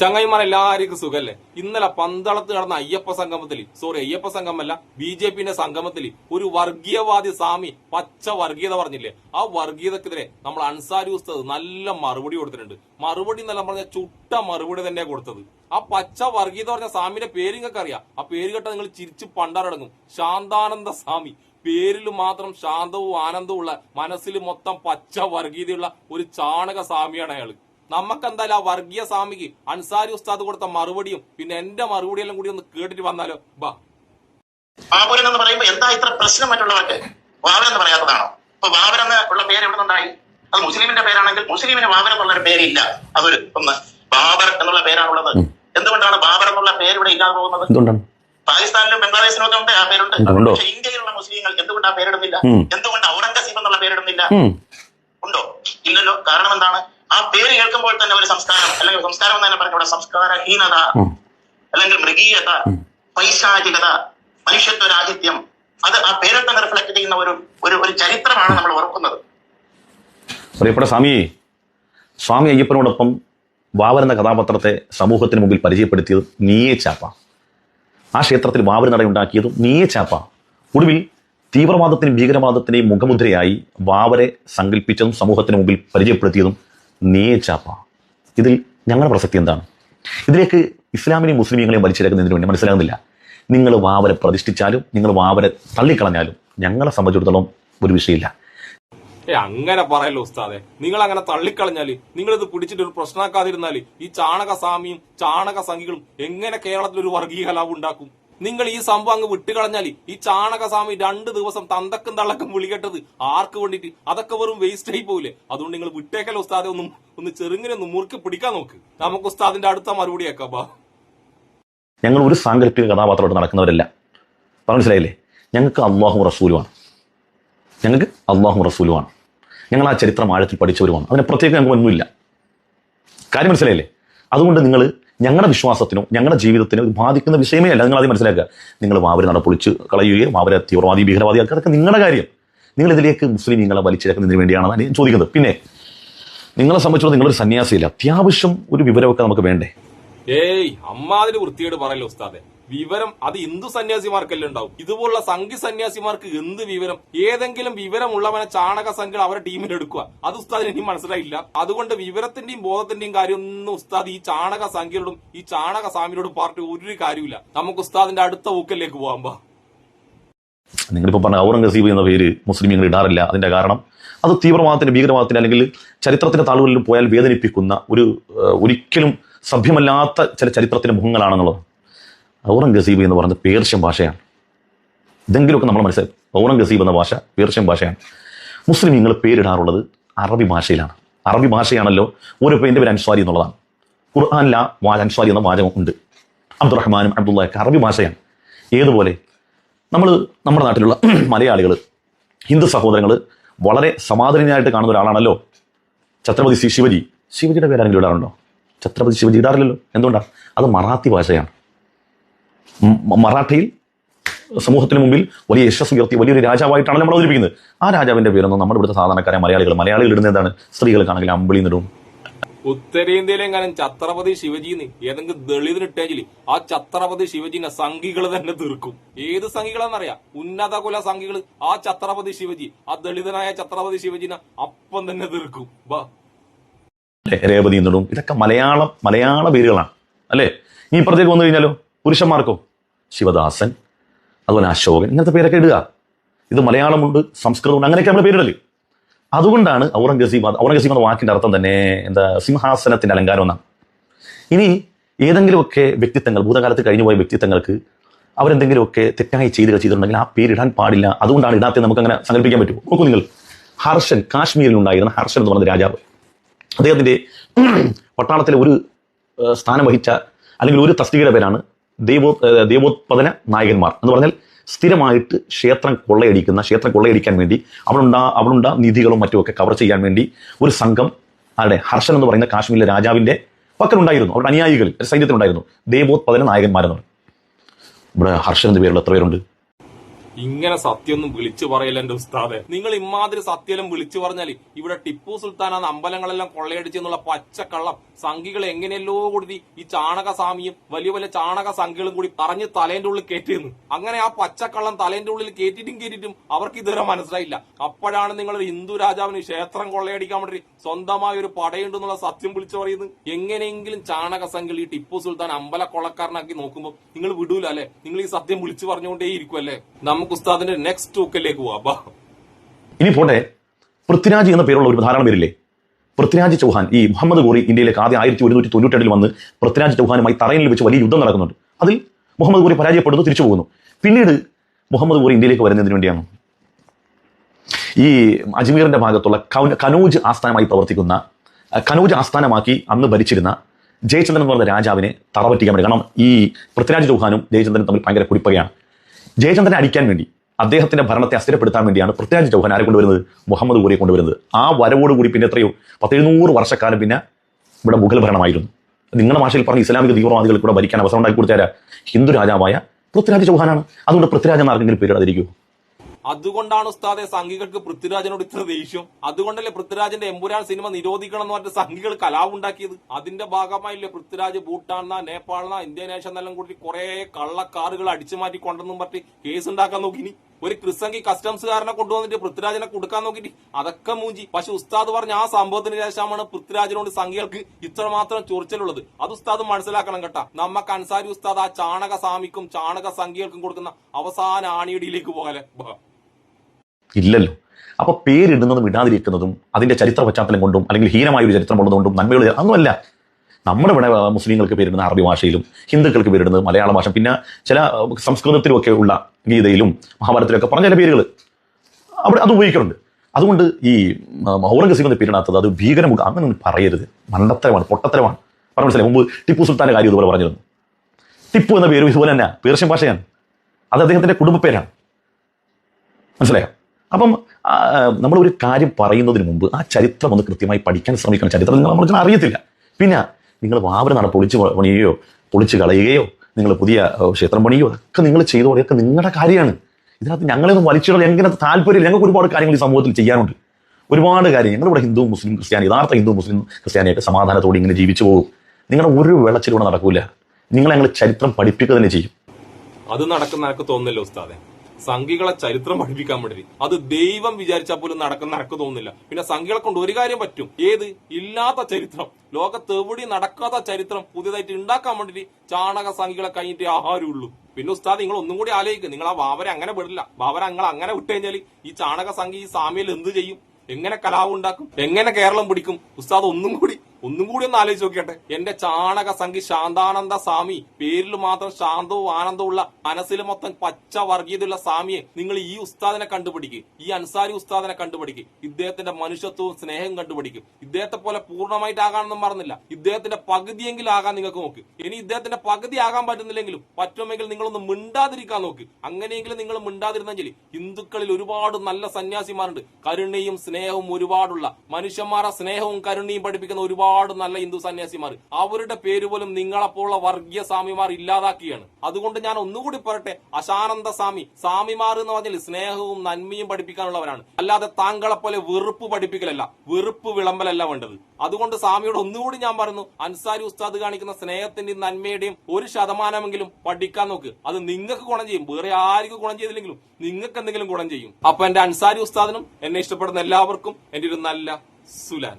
ചങ്ങായിമാർ എല്ലാവർക്കും സുഖല്ലേ? ഇന്നലെ പന്തളത്ത് നടന്ന അയ്യപ്പ സംഗമത്തിൽ സോറി അയ്യപ്പ സംഗമല്ല ബി ജെ പിന്റെ സംഗമത്തിൽ ഒരു വർഗീയവാദി സ്വാമി പച്ച വർഗീയത പറഞ്ഞില്ലേ? ആ വർഗീയതക്കെതിരെ നമ്മൾ അൻസാരി ഉസ്താദ് നല്ല മറുപടി കൊടുത്തിട്ടുണ്ട്. മറുപടി എന്നല്ല പറഞ്ഞ ചുട്ട മറുപടി തന്നെ കൊടുത്തത്. ആ പച്ച വർഗീയത പറഞ്ഞ സ്വാമിയുടെ പേര് നിങ്ങൾക്ക് അറിയാം. ആ പേര് കേട്ട നിങ്ങൾ ചിരിച്ച് പണ്ടാറടങ്ങും ശാന്താനന്ദ സ്വാമി. പേരിൽ മാത്രം ശാന്തവും ആനന്ദവും ഉള്ള മനസ്സിൽ മൊത്തം പച്ച വർഗീയതയുള്ള ഒരു ചാണക സ്വാമിയാണ് അയാൾ. നമുക്കെന്തായാലും ആ വർഗീയ സ്വാമിക്ക് അൻസാരി ഉസ്താദ് കൊടുത്ത മറുപടിയും പിന്നെ എന്റെ മറുപടിയെല്ലാം കൂടി ഒന്ന് കേട്ടിട്ട് വന്നാലോ? ബാ. ബാബുരൻ എന്ന് പറയുമ്പോൾ എന്താ ഇത്ര പ്രശ്നം മറ്റുള്ളവർക്ക്? വാവൻ എന്ന് പറയാത്തതാണോ? അപ്പൊ വാവൻ എന്ന് ഉള്ള പേര് എവിടെ നിന്നുണ്ടായി? അത് മുസ്ലിമിന്റെ പേരാണെങ്കിൽ മുസ്ലിമിന് വാവൻ എന്നുള്ള ഒരു പേരില്ല. അതൊരു ഒന്ന് ബാബർ എന്നുള്ള പേരാണുള്ളത്. എന്തുകൊണ്ടാണ് ബാബർ എന്നുള്ള പേര് ഇവിടെ ഇല്ലാതെ പോകുന്നത്? എന്തുകൊണ്ടാണ്? പാകിസ്ഥാനിലും ബംഗ്ലാദേശിലും ഒക്കെ ഉണ്ട് ആ പേരുണ്ട്. ഉണ്ടോ? പക്ഷെ ഇന്ത്യയിലുള്ള മുസ്ലിങ്ങൾ എന്തുകൊണ്ട് ആ പേരിടുന്നില്ല. എന്തുകൊണ്ട് ഔറംഗസീബ് എന്നുള്ള പേരിടുന്നില്ല. ഉണ്ടോ? ഇല്ലല്ലോ. കാരണം എന്താണ്? ആ പേര് കേൾക്കുമ്പോൾ തന്നെ ഒരു സംസ്കാരം അല്ലെങ്കിൽ സംസ്കാരം എന്ന് തന്നെ പറഞ്ഞ സംസ്കാരഹീനത അല്ലെങ്കിൽ മൃഗീയത പൈശാചികത മനുഷ്യത്വ രാഹിത്യം അത് ആ പേരിൽ തന്നെ റിഫ്ലക്ട് ചെയ്യുന്ന ഒരു ഒരു ഒരു ചരിത്രമാണ് നമ്മൾ ഓർക്കുന്നത്. പ്രിയപ്പെട്ട സ്വാമി സ്വാമി അയ്യപ്പനോടൊപ്പം വാവർ എന്ന കഥാപാത്രത്തെ സമൂഹത്തിന് മുമ്പിൽ പരിചയപ്പെടുത്തിയത് നീയെ ചാപ്പ. ആ ക്ഷേത്രത്തിൽ വാവർ നടയുണ്ടാക്കിയതും നീയെ ചാപ്പ. ഒടുവിൽ തീവ്രവാദത്തിനും ഭീകരവാദത്തിനെയും മുഖമുദ്രയായി വാവരെ സങ്കല്പിച്ചതും സമൂഹത്തിന് മുമ്പിൽ പരിചയപ്പെടുത്തിയതും നീയെ ഇതിൽ ഞങ്ങളുടെ പ്രസക്തി എന്താണ്? ഇതിലേക്ക് ഇസ്ലാമിനെയും മുസ്ലിമീങ്ങളെയും വലിച്ചിറക്കുന്നതിന് വേണ്ടി മനസ്സിലാകുന്നില്ല. നിങ്ങൾ വാവരെ പ്രതിഷ്ഠിച്ചാലും നിങ്ങൾ വാവരെ തള്ളിക്കളഞ്ഞാലും ഞങ്ങളെ സംബന്ധിച്ചിടത്തോളം ഒരു വിഷയമില്ല. ഏ അങ്ങനെ പറയല്ലോ ഉസ്താദെ. നിങ്ങൾ അങ്ങനെ തള്ളിക്കളഞ്ഞാൽ ഇത് പിടിച്ചിട്ട് ഒരു പ്രശ്നമാക്കാതിരുന്നാൽ ഈ ചാണക സ്വാമിയും ചാണക സംഘികളും എങ്ങനെ കേരളത്തിൽ ഒരു വർഗീയ കലാപം ഉണ്ടാക്കും നിങ്ങൾ ഈ സംഭവം അങ്ങ് വിട്ടുകളഞ്ഞാൽ ഈ ചാണകസ്വാമി രണ്ടു ദിവസം തന്തക്കും തള്ളക്കും വിളികെട്ടത് ആർക്ക് വേണ്ടിട്ട് അതൊക്കെ വെറും വേസ്റ്റ് ആയി പോയില്ലേ അതുകൊണ്ട് നിങ്ങൾ വിട്ടേക്കല്ലോ ഉസ്താദെ? ഒന്നും ഒന്ന് ചെറുങ്ങനെ ഒന്ന് മുറുക്കി പിടിക്കാൻ നോക്ക്. നമുക്ക് ഉസ്താദിന്റെ അടുത്ത മറുപടി ആക്കാം ഞങ്ങൾ ഒരു സാങ്കല്പിക കഥാപാത്രമായിട്ട് നടക്കുന്നവരല്ല. മനസ്സിലായില്ലേ? ഞങ്ങൾക്ക് അള്ളാഹു റസൂലുമാണ്. ഞങ്ങൾക്ക് അള്ളാഹു റസൂലുമാണ്. ഞങ്ങൾ ആ ചരിത്രം ആഴത്തിൽ പഠിച്ചവരുമാണ്. അതിന് പ്രത്യേകം ഞങ്ങൾക്ക് ഒന്നുമില്ല. കാര്യം മനസ്സിലായില്ലേ? അതുകൊണ്ട് നിങ്ങൾ ഞങ്ങളുടെ വിശ്വാസത്തിനോ ഞങ്ങളുടെ ജീവിതത്തിനോ ബാധിക്കുന്ന വിഷയമേ അല്ല. നിങ്ങൾ ആദ്യം മനസ്സിലാക്കുക. നിങ്ങൾ വാവരെ നടപ്പൊളിച്ച് കളയുകയും വാവരെ തീവ്രവാദി ഭീകരവാദി ആക്കുക അതൊക്കെ നിങ്ങളുടെ കാര്യം. നിങ്ങൾ ഇതിലേക്ക് മുസ്ലിം നിങ്ങളെ വലിച്ചിഴക്കുന്നതിന് വേണ്ടിയാണെന്ന് ഞാൻ ചോദിക്കുന്നത്. പിന്നെ നിങ്ങളെ സംബന്ധിച്ചിടത്തോളം നിങ്ങളൊരു സന്യാസിയില്ല? അത്യാവശ്യം ഒരു വിവരമൊക്കെ നമുക്ക് വേണ്ടേ? ഏയ് അമ്മാതിരി വൃത്തിയോട് പറയല്ലോ ഉസ്താദെ. വിവരം അത് ഹിന്ദു സന്യാസിമാർക്കല്ലേ ഉണ്ടാവും. ഇതുപോലുള്ള സംഘി സന്യാസിമാർക്ക് എന്ത് വിവരം? ഏതെങ്കിലും വിവരമുള്ളവനെ ചാണക സംഘം അവരെ ടീമിൽ എടുക്കുക. അത് ഉസ്താദിന് ഇനി മനസ്സിലായില്ല. അതുകൊണ്ട് വിവരത്തിന്റെയും ബോധത്തിന്റെയും കാര്യം ഒന്നും ഉസ്താദ് ഈ ചാണക സംഖ്യയോടും ഈ ചാണക സ്വാമിയോടും പാർട്ടി ഒരു കാര്യമില്ല നമുക്ക് ഉസ്താദിന്റെ അടുത്ത ഊക്കലിലേക്ക് പോകാം ബാ. നിങ്ങളിപ്പോൾ പറഞ്ഞ ഔറംഗസീബ് എന്ന പേര് മുസ്ലിമീങ്ങൾ ഇടാറില്ല. അതിന്റെ കാരണം അത് തീവ്രവാദത്തിന്റെ ഭീകരവാദത്തിന് അല്ലെങ്കിൽ ചരിത്രത്തിന്റെ താളുകളിൽ പോയാൽ വേദനിപ്പിക്കുന്ന ഒരു ഒരിക്കലും സഭ്യമല്ലാത്ത ചില ചരിത്രത്തിന്റെ മുഖങ്ങളാണെന്നുള്ളത്. ഔറംഗസീബ് എന്ന് പറയുന്നത് പേർഷ്യൻ ഭാഷയാണ്. ഇതെങ്കിലുമൊക്കെ നമ്മൾ മനസ്സിലായി. ഔറംഗസീബ് എന്ന ഭാഷ പേർഷ്യൻ ഭാഷയാണ്. മുസ്ലിം നിങ്ങൾ പേരിടാറുള്ളത് അറബി ഭാഷയിലാണ്. അറബി ഭാഷയാണല്ലോ ഒരു പേരിന്റെ പേര് അൻസ്വാരി എന്നുള്ളതാണ്. ഖുർആാനില വാ അൻസ്വാരി എന്ന വാചകം ഉണ്ട്. അബ്ദുറഹ്മാനും അബ്ദുള്ളയൊക്കെ അറബി ഭാഷയാണ്. ഏതുപോലെ? നമ്മൾ നമ്മുടെ നാട്ടിലുള്ള മലയാളികൾ ഹിന്ദു സഹോദരങ്ങൾ വളരെ സമാധാനമായിട്ട് കാണുന്ന ഒരാളാണല്ലോ. ഛത്രപതി ശിവജി. ശിവജിയുടെ പേരാണെങ്കിലും ഇടാറുണ്ടോ? ഛത്രപതി ശിവജി ഇടാറില്ലല്ലോ. എന്തുകൊണ്ടാണ് അത് മറാത്തി ഭാഷയാണ്. മറാഠിയിൽ സമൂഹത്തിന് മുമ്പിൽ വലിയ യശസ് ഉയർത്തി വലിയൊരു രാജാവായിട്ടാണ് നമ്മൾ അവതരിപ്പിക്കുന്നത്. ആ രാജാവിന്റെ പേരൊന്നും നമ്മുടെ ഇവിടുത്തെ സാധാരണക്കാരെ മലയാളികൾ മലയാളികൾ ഇടുന്ന എന്താണ്? സ്ത്രീകൾക്കാണെങ്കിൽ അമ്പിളി നിടും ഉത്തരേന്ത്യയിലെങ്ങാനും ഛത്രപതി ശിവജിന്ന് ഏതെങ്കിലും ദളിതിനിട്ടെങ്കിൽ ആ ഛത്രപതി ശിവജിനെ സംഘികൾ തന്നെ തീർക്കും. ഏത് സംഘികളെന്നറിയാം? ഉന്നത കുല സംഘികൾ ആ ഛത്രപതി ശിവജി ആ ദളിതനായ ഛത്രപതി ശിവജിനെ അപ്പം തന്നെ തീർക്കും. ബാ. രേപതി രേവതി നിടും ഇതൊക്കെ മലയാളം മലയാള പേരുകളാണ്. അല്ലേ? ഈ ഇപ്പുറത്തേക്ക് വന്നു കഴിഞ്ഞാലോ? പുരുഷന്മാർക്കോ ശിവദാസൻ അതുപോലെ അശോകൻ ഇങ്ങനത്തെ പേരൊക്കെ ഇടുക. ഇത് മലയാളമുണ്ട് സംസ്കൃതമുണ്ട് അങ്ങനെയൊക്കെ നമ്മൾ പേരിടൽ. അതുകൊണ്ടാണ് ഔറംഗസീബ് ഔറംഗസീബ് എന്ന വാക്കിന്റെ അർത്ഥം തന്നെ എന്താ സിംഹാസനത്തിന്റെ അലങ്കാരം എന്നാണ്. ഇനി ഏതെങ്കിലുമൊക്കെ വ്യക്തിത്വങ്ങൾ ഭൂതകാലത്ത് കഴിഞ്ഞുപോയ വ്യക്തിത്വങ്ങൾക്ക് അവരെന്തെങ്കിലുമൊക്കെ തെറ്റായി ചെയ്തു ചെയ്തിട്ടുണ്ടെങ്കിൽ ആ പേരിടാൻ പാടില്ല. അതുകൊണ്ടാണ് ഇടാത്ത നമുക്ക് അങ്ങനെ സങ്കല്പിക്കാൻ പറ്റുമോ? നോക്കൂ നിങ്ങൾ. ഹർഷൻ കാശ്മീരിൽ ഉണ്ടായിരുന്ന ഹർഷൻ എന്ന് പറയുന്ന രാജാവ്. അദ്ദേഹത്തിന്റെ പട്ടാളത്തിലെ ഒരു സ്ഥാനം വഹിച്ച അല്ലെങ്കിൽ ഒരു തസ്തികയുടെ പേരാണ് ദൈവോ ദൈവോത്പാദന നായകന്മാർ എന്ന് പറഞ്ഞാൽ സ്ഥിരമായിട്ട് ക്ഷേത്രം കൊള്ളയടിക്കുന്ന ക്ഷേത്രം കൊള്ളയടിക്കാൻ വേണ്ടി അവിടുണ്ടാ അവളുണ്ടാ നിധികളും മറ്റുമൊക്കെ കവർ ചെയ്യാൻ വേണ്ടി ഒരു സംഘം ആരുടെ ഹർഷൻ എന്ന് പറയുന്ന കാശ്മീരിലെ രാജാവിന്റെ പക്കലുണ്ടായിരുന്നു. അവരുടെ അനുയായികൾ സൈന്യത്തിനുണ്ടായിരുന്നു സൈന്യത്തിലുണ്ടായിരുന്നു. ദേവോത്പദന നായകന്മാരെന്ന് പറയും ഇവിടെ ഹർഷൻ എന്ന പേരുള്ള എത്ര പേരുണ്ട്? ഇങ്ങനെ സത്യമൊന്നും വിളിച്ചു പറയല്ല എന്റെ ഉസ്താദെ. നിങ്ങൾ ഇമാതിരി സത്യമെല്ലാം വിളിച്ചു പറഞ്ഞാൽ ഇവിടെ ടിപ്പു സുൽത്താനാണ് അമ്പലങ്ങളെല്ലാം കൊള്ളയടിച്ചെന്നുള്ള പച്ചക്കള്ളം സംഘികൾ എങ്ങനെയല്ലോ കൂടി ഈ ചാണക സ്വാമിയും വലിയ വലിയ ചാണക സംഘികളും കൂടി പറഞ്ഞ് തലേന്റെ ഉള്ളിൽ കയറ്റിയെന്ന് അങ്ങനെ ആ പച്ചക്കള്ളം തലേന്റെ ഉള്ളിൽ കയറ്റിയിട്ടും കേറ്റിട്ടും അവർക്ക് ഇതുവരെ മനസ്സിലായില്ല. അപ്പോഴാണ് നിങ്ങൾ ഹിന്ദു രാജാവിന് ക്ഷേത്രം കൊള്ളയടിക്കാൻ വേണ്ടി സ്വന്തമായ ഒരു പടയുണ്ടെന്നുള്ള സത്യം വിളിച്ചു പറയുന്നത്. എങ്ങനെയെങ്കിലും ചാണക സംഘി ഈ ടിപ്പു സുൽത്താൻ അമ്പല കൊള്ളക്കാരനാക്കി നോക്കുമ്പോൾ നിങ്ങൾ വിടൂല അല്ലെ? നിങ്ങൾ ഈ സത്യം വിളിച്ചു പറഞ്ഞുകൊണ്ടേ ഇരിക്കും അല്ലെ നമുക്ക് ഉസ്താദിന്റെ നെക്സ്റ്റ് ടൂക്കിലേക്ക് പോവാം ഇനി പോട്ടെ. പൃഥ്വിരാജ് എന്ന പേരുള്ള ഒരു ധാരാളം പേരില്ലേ? പൃഥ്വിരാജ് ചൗഹാൻ. ഈ മുഹമ്മദ് ഗോറി ഇന്ത്യയിലേക്ക് ആദ്യം ആയിരത്തി ഒരുന്നൂറ്റി തൊണ്ണൂറ്റി വന്ന് പൃഥ്വിരാജ് ചൗഹാനുമായി തറയിൽ വെച്ച് വലിയ യുദ്ധം നടക്കുന്നുണ്ട്. അതിൽ മുഹമ്മദ് ഗോറി പരാജയപ്പെടുന്നു തിരിച്ചു പോകുന്നു. പിന്നീട് മുഹമ്മദ് ഗോറി ഇന്ത്യയിലേക്ക് വരുന്നതിന് വേണ്ടിയാണ്. ഈ അജ്മീറിന്റെ ഭാഗത്തുള്ള കനൂജ് ആസ്ഥാനമായി പ്രവർത്തിക്കുന്ന കനൂജ് ആസ്ഥാനമാക്കി അന്ന് ഭരിച്ചിരുന്ന ജയചന്ദ്രൻ എന്ന് പറഞ്ഞ രാജാവിനെ തറപറ്റിക്കാൻ വേണ്ടി. കാരണം ഈ പൃഥ്വിരാജ് ചൗഹാനും ജയചന്ദ്രനും തമ്മിൽ ഭയങ്കര കുടിപ്പകയാണ്. ജയചന്ദ്രനെ അടിക്കാൻ വേണ്ടി അദ്ദേഹത്തിന്റെ ഭരണത്തെ അസ്ഥിരപ്പെടുത്താൻ വേണ്ടിയാണ് പൃഥ്വിരാജ് ചൗഹാൻ ആരെ കൊണ്ടുവരുന്നത്? മുഹമ്മദ് ഗോറിയെ കൊണ്ടുവരുന്നത്. ആ വരവോടുകൂടി പിന്നെ എത്രയോ പത്തെഴുന്നൂറ് വർഷക്കാലം പിന്നെ ഇവിടെ മുഗൾ ഭരണമായിരുന്നു. നിങ്ങളുടെ ഭാഷയിൽ പറഞ്ഞ ഇസ്ലാമിക തീവ്രവാദികൾ കൂടെ ഭരിക്കാൻ അവസരം ഉണ്ടാക്കി കൊടുത്തേരാ ഹിന്ദു രാജാവായ പൃഥ്വിരാജ് ചൗഹാനാണ്. അതുകൊണ്ട് പൃഥ്വിരാജ് എന്ന ആർക്കെങ്കിലും പേരിടാതിരിക്കുമോ അതുകൊണ്ടാണ് ഉസ്താദെ സംഘികൾക്ക് പൃഥ്വിരാജിനോട് ഇത്ര ദേഷ്യം. അതുകൊണ്ടല്ലേ പൃഥ്വിരാജിന്റെ എമ്പുരാൻ സിനിമ നിരോധിക്കണം എന്ന് പറഞ്ഞ സംഘികൾ കലാവുണ്ടാക്കിയത് അതിന്റെ ഭാഗമായില്ലേ പൃഥ്വിരാജ് ഭൂട്ടാൻ നേപ്പാളിന ഇന്ത്യനേഷൻ എന്നെല്ലാം കൂടി കുറെ കള്ളക്കാറുകൾ അടിച്ചു മാറ്റി കൊണ്ടെന്നും പറഞ്ഞ് കേസ് ഉണ്ടാക്കാൻ നോക്കിനി ഒരു ക്രിസംഗി കസ്റ്റംസുകാരനെ കൊണ്ടുവന്നിട്ട് പൃഥ്വിരാജിനെ കൊടുക്കാൻ നോക്കിയിട്ട് അതൊക്കെ മൂഞ്ചി. പക്ഷെ ഉസ്താദ് പറഞ്ഞ ആ സംഭവത്തിന് ശേഷമാണ് പൃഥ്വിരാജിനോട് സംഘികൾക്ക് ഇത്രമാത്രം ചൊറിച്ചലുള്ളത്. അത് ഉസ്താദ് മനസ്സിലാക്കണം കേട്ടാ. നമ്മക്ക് അൻസാരി ഉസ്താദ് ആ ചാണക സ്വാമിക്കും ചാണക സംഘികൾക്കും കൊടുക്കുന്ന അവസാന ആണിയടിയിലേക്ക് പോകാലെ. ഇല്ലല്ലോ. അപ്പൊ പേരിടുന്നതും ഇടാതിരിക്കുന്നതും അതിന്റെ ചരിത്ര പശ്ചാത്തലം കൊണ്ടും അല്ലെങ്കിൽ ഹീനമായ ഒരു ചരിത്രം ഉള്ളതുകൊണ്ടും നന്മകൾ അതൊന്നുമല്ല. നമ്മുടെ ഇവിടെ മുസ്ലിങ്ങൾക്ക് പേരിടുന്ന അറബി ഭാഷയിലും ഹിന്ദുക്കൾക്ക് പേരിടുന്നത് മലയാള ഭാഷ. പിന്നെ ചില സംസ്കൃതത്തിലുമൊക്കെ ഉള്ള ഗീതയിലും മഹാഭാരതത്തിലൊക്കെ പറഞ്ഞ ചില പേരുകൾ അവിടെ അത് ഉപയോഗിക്കുന്നുണ്ട് അതുകൊണ്ട് ഈ ഔറംഗസീബ് എന്ന് പേരിടാത്തത് അത് ഭീകരമുഖ അങ്ങനെ ഒന്നും പറയരുത്. മണ്ടത്തരമാണ് പൊട്ടത്തരമാണ്. പറഞ്ഞു മനസ്സിലായി? മുമ്പ് ടിപ്പു സുൽത്താന്റെ കാര്യം ഇതുപോലെ പറഞ്ഞിരുന്നു. ടിപ്പു എന്ന പേരും ഇതുപോലെ തന്നെ. പേർഷ്യൻ ഭാഷയാണ്. അത് അദ്ദേഹത്തിന്റെ കുടുംബ പേരാണ് മനസ്സിലായോ? അപ്പം നമ്മൾ ഒരു കാര്യം പറയുന്നതിന് മുമ്പ് ആ ചരിത്രം ഒന്ന് കൃത്യമായി പഠിക്കാൻ ശ്രമിക്കണം. ചരിത്രം നിങ്ങൾ നമ്മൾ അറിയത്തില്ല. പിന്നെ നിങ്ങൾ വാവര നട പൊളിച്ച് പണിയുകയോ പൊളിച്ച് കളയുകയോ നിങ്ങൾ പുതിയ ക്ഷേത്രം പണിയോ അതൊക്കെ നിങ്ങൾ ചെയ്തോ അതൊക്കെ നിങ്ങളുടെ കാര്യമാണ്. ഇതിനകത്ത് ഞങ്ങളൊന്നും വലിച്ചിടാൻ എങ്ങനെ താല്പര്യമില്ല. ഞങ്ങൾക്ക് ഒരുപാട് കാര്യങ്ങൾ ഈ സമൂഹത്തിൽ ചെയ്യാനുണ്ട്. ഒരുപാട് കാര്യം ഞങ്ങളിവിടെ ഹിന്ദു മുസ്ലിം ക്രിസ്ത്യാനി യഥാർത്ഥ ഹിന്ദു മുസ്ലിം ക്രിസ്ത്യാനിയായിട്ട് സമാധാനത്തോടെ ഇങ്ങനെ ജീവിച്ചു പോകും. നിങ്ങളുടെ ഒരു വെള്ളച്ചിലൂടെ നടക്കൂല. നിങ്ങളെ ഞങ്ങൾ ചരിത്രം പഠിപ്പിക്കുക തന്നെ ചെയ്യും. അത് നടക്കുന്ന എനിക്ക് തോന്നുന്നില്ല ഉസ്താദെ. സംഘികളെ ചരിത്രം പഠിപ്പിക്കാൻ വേണ്ടി. അത് ദൈവം വിചാരിച്ചാൽ പോലും നടക്കുന്ന നടക്കു തോന്നുന്നില്ല. പിന്നെ സംഘികളെ കൊണ്ട് ഒരു കാര്യം പറ്റും. ഏത്? ഇല്ലാത്ത ചരിത്രം. ലോകത്ത് എവിടെയും നടക്കാത്ത ചരിത്രം പുതിയതായിട്ട് ഉണ്ടാക്കാൻ വേണ്ടിയിട്ട് ചാണക സംഘികളെ കഴിഞ്ഞിട്ട് ആഹാരമുള്ളൂ പിന്നെ ഉസ്താദ് നിങ്ങൾ ഒന്നും കൂടി ആലോചിക്കുക നിങ്ങൾ ആ വാവരെ അങ്ങനെ വിടില്ല. ബാബരെ നിങ്ങൾ അങ്ങനെ വിട്ടുകഴിഞ്ഞാൽ ഈ ചാണക സംഘി ഈ സാമ്യയിൽ എന്ത് ചെയ്യും? എങ്ങനെ കലാവ് ഉണ്ടാക്കും? എങ്ങനെ കേരളം പിടിക്കും? ഉസ്താദ് ഒന്നും കൂടി ഒന്നും കൂടി ഒന്ന് ആലോചിച്ച് നോക്കിയട്ടെ. എന്റെ ചാണക സംഘി ശാന്താനന്ദ സ്വാമി പേരിൽ മാത്രം ശാന്തവും ആനന്ദവും ഉള്ള മനസ്സിൽ മൊത്തം പച്ച വർഗീയതയുള്ള സ്വാമിയെ നിങ്ങൾ ഈ ഉസ്താദിനെ കണ്ടുപിടിക്കുക ഈ അൻസാരി ഉസ്താദിനെ കണ്ടുപിടിക്കുക ഇദ്ദേഹത്തിന്റെ മനുഷ്യത്വവും സ്നേഹവും കണ്ടുപിടിക്കും. ഇദ്ദേഹത്തെ പോലെ പൂർണമായിട്ട് ആകാനൊന്നും പറഞ്ഞില്ല ഇദ്ദേഹത്തിന്റെ പകുതിയെങ്കിലും ആകാൻ നിങ്ങൾക്ക് നോക്ക്. ഇനി ഇദ്ദേഹത്തിന്റെ പകുതി ആകാൻ പറ്റുന്നില്ലെങ്കിലും പറ്റുമെങ്കിൽ നിങ്ങളൊന്ന് മിണ്ടാതിരിക്കാൻ നോക്ക്. അങ്ങനെയെങ്കിലും നിങ്ങൾ മിണ്ടാതിരുന്നെങ്കിൽ ഹിന്ദുക്കളിൽ ഒരുപാട് നല്ല സന്യാസിമാരുണ്ട്. കരുണയും സ്നേഹവും ഒരുപാടുള്ള മനുഷ്യന്മാരെ സ്നേഹവും കരുണയും പഠിപ്പിക്കുന്ന ഒരുപാട് നല്ല ഹിന്ദു സന്യാസിമാർ. അവരുടെ പേര് പോലും നിങ്ങളെപ്പോലുള്ള വർഗീയ സ്വാമിമാർ ഇല്ലാതാക്കിയാണ് അതുകൊണ്ട് ഞാൻ ഒന്നുകൂടി പറയട്ടെ അശാനന്ദ സ്വാമി സ്വാമിമാർ എന്ന് പറഞ്ഞാൽ സ്നേഹവും നന്മയും പഠിപ്പിക്കാനുള്ളവരാണ്. അല്ലാതെ താങ്കളെ പോലെ വെറുപ്പ് പഠിപ്പിക്കലല്ല വെറുപ്പ് വിളമ്പലല്ല വേണ്ടത്. അതുകൊണ്ട് സ്വാമിയോട് ഒന്നുകൂടി ഞാൻ പറയുന്നു അൻസാരി ഉസ്താദ് കാണിക്കുന്ന സ്നേഹത്തിന്റെയും നന്മയുടെയും ഒരു ശതമാനമെങ്കിലും പഠിക്കാൻ നോക്ക്. അത് നിങ്ങൾക്ക് ഗുണം ചെയ്യും വേറെ ആർക്കും ഗുണം ചെയ്തില്ലെങ്കിലും നിങ്ങൾക്ക് എന്തെങ്കിലും ഗുണം ചെയ്യും. അപ്പൊ എന്റെ അൻസാരി ഉസ്താദിനും എന്നെ ഇഷ്ടപ്പെടുന്ന എല്ലാവർക്കും എന്റെ ഒരു നല്ല സുലാൻ.